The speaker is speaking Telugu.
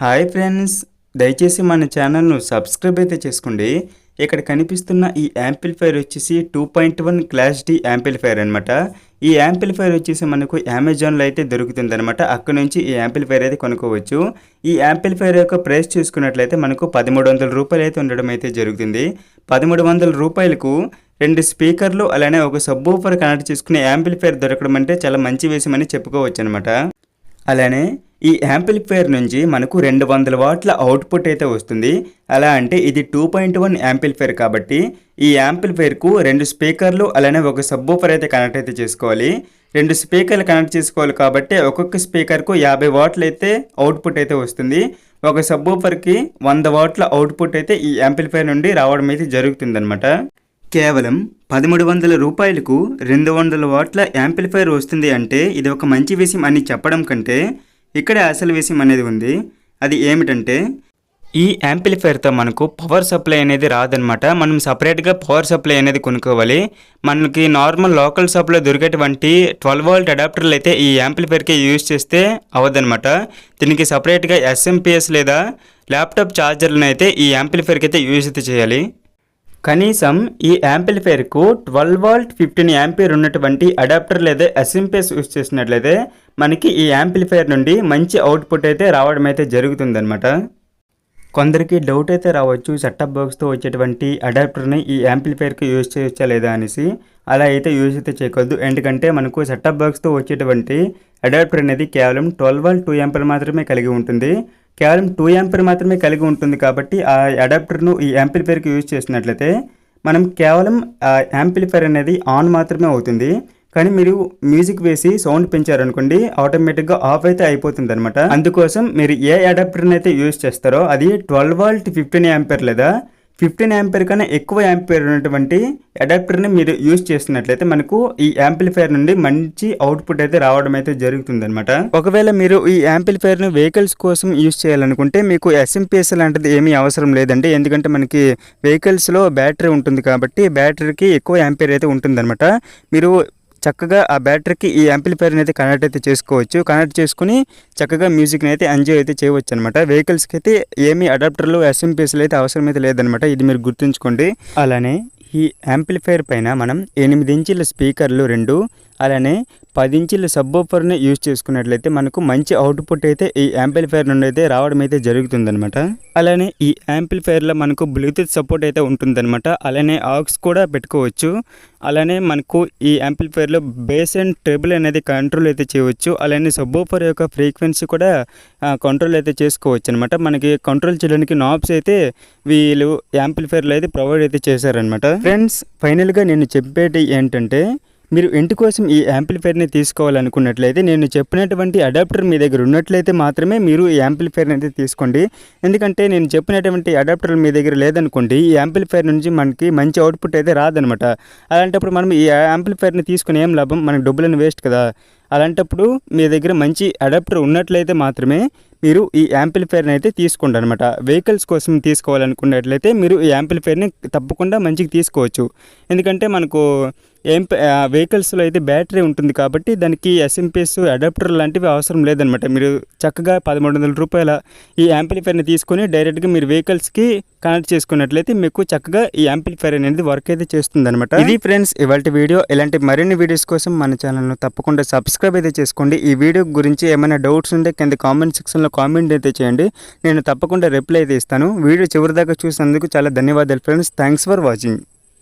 హాయ్ ఫ్రెండ్స్ దయచేసి మన ఛానల్ను సబ్స్క్రైబ్ అయితే చేసుకోండి. ఇక్కడ కనిపిస్తున్న ఈ యాంప్లిఫైర్ వచ్చేసి two point one class D amplifier అనమాట ఈ యాంప్లిఫైర్ వచ్చేసి మనకు అమెజాన్లో అయితే దొరుకుతుంది అనమాట అక్కడ నుంచి ఈ యాంప్లిఫైర్ అయితే కొనుక్కోవచ్చు. ఈ యాంప్లిఫైర్ యొక్క ప్రైస్ చూసుకున్నట్లయితే మనకు పదమూడు వందల రూపాయలు అయితే ఉండడం అయితే జరుగుతుంది. పదమూడు వందల రూపాయలకు రెండు స్పీకర్లు అలానే ఒక సబ్బూఫర్ కనెక్ట్ చేసుకునే యాంప్లిఫైర్ దొరకడం అంటే చాలా మంచి విషయమని చెప్పుకోవచ్చు అనమాట అలానే ఈ యాంప్లిఫైర్ నుంచి మనకు రెండు వందల వాట్ల అవుట్పుట్ అయితే వస్తుంది. అలా అంటే ఇది టూ పాయింట్ వన్ యాంప్లిఫైర్ కాబట్టి ఈ యాంప్లిఫైర్కు రెండు స్పీకర్లు అలానే ఒక సబ్బూఫర్ అయితే కనెక్ట్ అయితే చేసుకోవాలి. రెండు స్పీకర్లు కనెక్ట్ చేసుకోవాలి కాబట్టి ఒక్కొక్క స్పీకర్కు యాభై వాట్లు అయితే అవుట్పుట్ అయితే వస్తుంది. ఒక సబ్బూఫర్కి వంద వాట్ల అవుట్పుట్ అయితే ఈ యాంప్లిఫైర్ నుండి రావడం అయితే జరుగుతుందన్నమాట. కేవలం పదమూడు వందల రూపాయలకు రెండు వందల వాట్ల యాంప్లిఫైర్ వస్తుంది అంటే ఇది ఒక మంచి విషయం అని చెప్పడం కంటే ఇక్కడ అసలు విషయం అనేది ఉంది. అది ఏమిటంటే ఈ యాంప్లిఫైర్తో మనకు పవర్ సప్లై అనేది రాదనమాట మనం సపరేట్గా పవర్ సప్లై అనేది కొనుక్కోవాలి. మనకి నార్మల్ లోకల్ షాప్లో దొరికేటువంటి ట్వెల్వ్ వోల్ట్ అడాప్టర్లు అయితే ఈ యాంప్లిఫైర్కి యూజ్ చేస్తే అవ్వదనమాట దీనికి సపరేట్గా ఎస్ఎంపిఎస్ లేదా ల్యాప్టాప్ ఛార్జర్లను అయితే ఈ యాంప్లిఫైర్కి అయితే యూజ్ అయితే చేయాలి. కనీసం ఈ యాంప్లిఫైర్కు ట్వెల్వ్ వాల్ట్ ఫిఫ్టీన్ యాంపియర్ ఉన్నటువంటి అడాప్టర్ లేదా ఎస్ఎంపిఎస్ యూస్ చేసినట్లయితే మనకి ఈ యాంప్లిఫైర్ నుండి మంచి అవుట్పుట్ అయితే రావడం అయితే జరుగుతుందన్నమాట. కొందరికి డౌట్ అయితే రావచ్చు సెటప్ బాక్స్తో వచ్చేటువంటి అడాప్టర్ని ఈ యాంప్లిఫైర్కి యూజ్ చేయొచ్చా లేదా అనేసి. అలా అయితే యూజ్ అయితే చేయకూడదు. ఎందుకంటే మనకు సెటప్ బాక్స్తో వచ్చేటువంటి అడాప్టర్ అనేది కేవలం ట్వెల్వ్ వాల్ టూ యాంపర్ మాత్రమే కలిగి ఉంటుంది. కేవలం టూ యాంపర్ మాత్రమే కలిగి ఉంటుంది కాబట్టి ఆ అడాప్టర్ను ఈ యాంప్లిఫైర్కి యూజ్ చేసినట్లయితే మనం కేవలం ఆ యాంప్లిఫైర్ అనేది ఆన్ మాత్రమే అవుతుంది. కానీ మీరు మ్యూజిక్ వేసి సౌండ్ పెంచారనుకోండి ఆటోమేటిక్గా ఆఫ్ అయితే అయిపోతుంది అనమాట అందుకోసం మీరు ఏ అడాప్టర్ని అయితే యూజ్ చేస్తారో అది ట్వెల్వ్ వాల్ట్ ఫిఫ్టీన్ యాంపర్ లేదా ఫిఫ్టీన్ యాంపేర్ కన్నా ఎక్కువ యాంపేర్ ఉన్నటువంటి అడాప్టర్ని మీరు యూజ్ చేస్తున్నట్లయితే మనకు ఈ యాంప్లిఫైర్ నుండి మంచి అవుట్పుట్ అయితే రావడం అయితే జరుగుతుందన్నమాట. ఒకవేళ మీరు ఈ యాంప్లిఫైర్ను వెహికల్స్ కోసం యూజ్ చేయాలనుకుంటే మీకు ఎస్ఎంపిఎస్ లాంటిది ఏమీ అవసరం లేదండి. ఎందుకంటే మనకి వెహికల్స్లో బ్యాటరీ ఉంటుంది కాబట్టి బ్యాటరీకి ఎక్కువ యాంపేర్ అయితే ఉంటుందన్నమాట. మీరు చక్కగా ఆ బ్యాటరీకి ఈ యాంప్లిఫైర్ని అయితే కనెక్ట్ అయితే చేసుకోవచ్చు. కనెక్ట్ చేసుకుని చక్కగా మ్యూజిక్ని అయితే ఎంజాయ్ అయితే చేయవచ్చు అనమాట వెహికల్స్కి అయితే ఏమీ అడాప్టర్లు ఎస్ఎంపీఎస్లు అయితే అవసరం అయితే లేదనమాట. ఇది మీరు గుర్తుంచుకోండి. అలానే ఈ యాంప్లిఫైర్ పైన మనం ఎనిమిది ఇంచుల స్పీకర్లు రెండు అలానే పది ఇంచుల సబ్బోఫర్ని యూజ్ చేసుకున్నట్లయితే మనకు మంచి అవుట్పుట్ అయితే ఈ యాంప్లిఫైర్ నుండి అయితే రావడం అయితే జరుగుతుందనమాట అలానే ఈ యాంప్లిఫైర్లో మనకు బ్లూటూత్ సపోర్ట్ అయితే ఉంటుందన్నమాట. అలానే ఆక్స్ కూడా పెట్టుకోవచ్చు. అలానే మనకు ఈ యాంప్లిఫైర్లో బేస్ అండ్ ట్రిబుల్ అనేది కంట్రోల్ అయితే చేయవచ్చు. అలానే సబ్బోఫర్ యొక్క ఫ్రీక్వెన్సీ కూడా కంట్రోల్ అయితే చేసుకోవచ్చు అనమాట మనకి కంట్రోల్ చేయడానికి నాబ్స్ అయితే వీళ్ళు యాంప్లిఫైర్లు అయితే ప్రొవైడ్ అయితే చేశారనమాట ఫ్రెండ్స్ ఫైనల్గా నేను చెప్పేది ఏంటంటే మీరు ఇంటి కోసం ఈ యాంప్లిఫైర్ని తీసుకోవాలనుకున్నట్లయితే నేను చెప్పినటువంటి అడాప్టర్ మీ దగ్గర ఉన్నట్లయితే మాత్రమే మీరు ఈ యాంప్లిఫైర్ని అయితే తీసుకోండి. ఎందుకంటే నేను చెప్పినటువంటి అడాప్టర్ మీ దగ్గర లేదనుకోండి ఈ యాంప్లిఫైర్ నుంచి మనకి మంచి అవుట్పుట్ అయితే రాదనమాట. అలాంటప్పుడు మనం ఈ యాంప్లిఫైర్ని తీసుకుని ఏం లాభం? మనకు డబ్బులను వేస్ట్ కదా. అలాంటప్పుడు మీ దగ్గర మంచి అడాప్టర్ ఉన్నట్లయితే మాత్రమే మీరు ఈ యాంప్లిఫైర్ని అయితే తీసుకోండి అనమాట వెహికల్స్ కోసం తీసుకోవాలనుకున్నట్లయితే మీరు ఈ యాంప్లిఫైర్ని తప్పకుండా మంచిగా తీసుకోవచ్చు. ఎందుకంటే మనకు ఏం వెహికల్స్లో అయితే బ్యాటరీ ఉంటుంది కాబట్టి దానికి ఎస్ఎంపీఎస్ అడాప్టర్ లాంటివి అవసరం లేదనమాట మీరు చక్కగా పదమూడు వందల రూపాయల ఈ యాంప్లిఫైర్ని తీసుకొని డైరెక్ట్గా మీరు వెహికల్స్కి కనెక్ట్ చేసుకున్నట్లయితే మీకు చక్కగా ఈ యాంప్లిఫైర్ అనేది వర్క్ అయితే చేస్తుంది అనమాట ఇది ఫ్రెండ్స్ ఇవాళ వీడియో. ఇలాంటి మరిన్ని వీడియోస్ కోసం మన ఛానల్ను తప్పకుండా సబ్స్క్రైబ్ అయితే చేసుకోండి. ఈ వీడియో గురించి ఏమైనా డౌట్స్ ఉంటే కింద కామెంట్ సెక్షన్లో కామెంట్ అయితే చేయండి. నేను తప్పకుండా రిప్లై అయితే ఇస్తాను. వీడియో చివరిదాకా చూసినందుకు చాలా ధన్యవాదాలు ఫ్రెండ్స్ థ్యాంక్స్ ఫర్ వాచింగ్